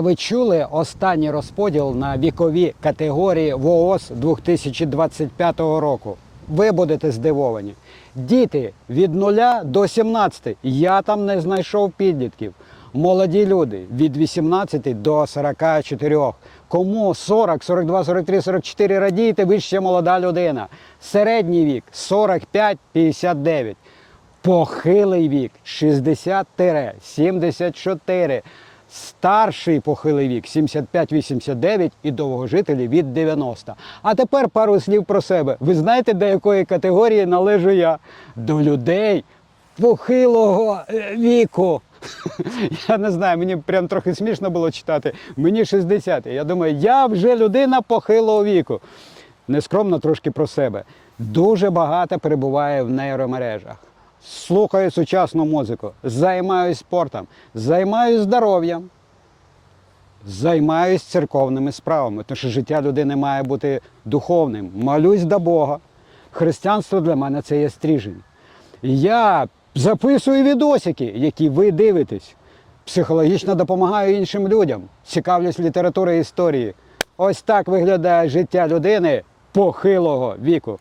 Ви чули останній розподіл на вікові категорії ВООЗ 2025 року? Ви будете здивовані. Діти від 0 до 17. Я там не знайшов підлітків. Молоді люди від 18 до 44. Кому 40, 42, 43, 44 радійте, ви ще молода людина. Середній вік 45-59. Похилий вік 60-74. Старший похилий вік 75-89 і довгожителі від 90. А тепер пару слів про себе. Ви знаєте, до якої категорії належу я? До людей похилого е, віку. Я не знаю, мені прям трохи смішно було читати. Мені 60. Я думаю, я вже людина похилого віку. Нескромно трошки про себе. Дуже багато перебуває в нейромережах. Слухаю сучасну музику, займаюсь спортом, займаюсь здоров'ям, займаюсь церковними справами, тому що життя людини має бути духовним. Молюсь до Бога. Християнство для мене це є стріжень. Я записую відосики, які ви дивитесь. Психологічно допомагаю іншим людям, цікавлюсь літературою історії. Ось так виглядає життя людини похилого віку.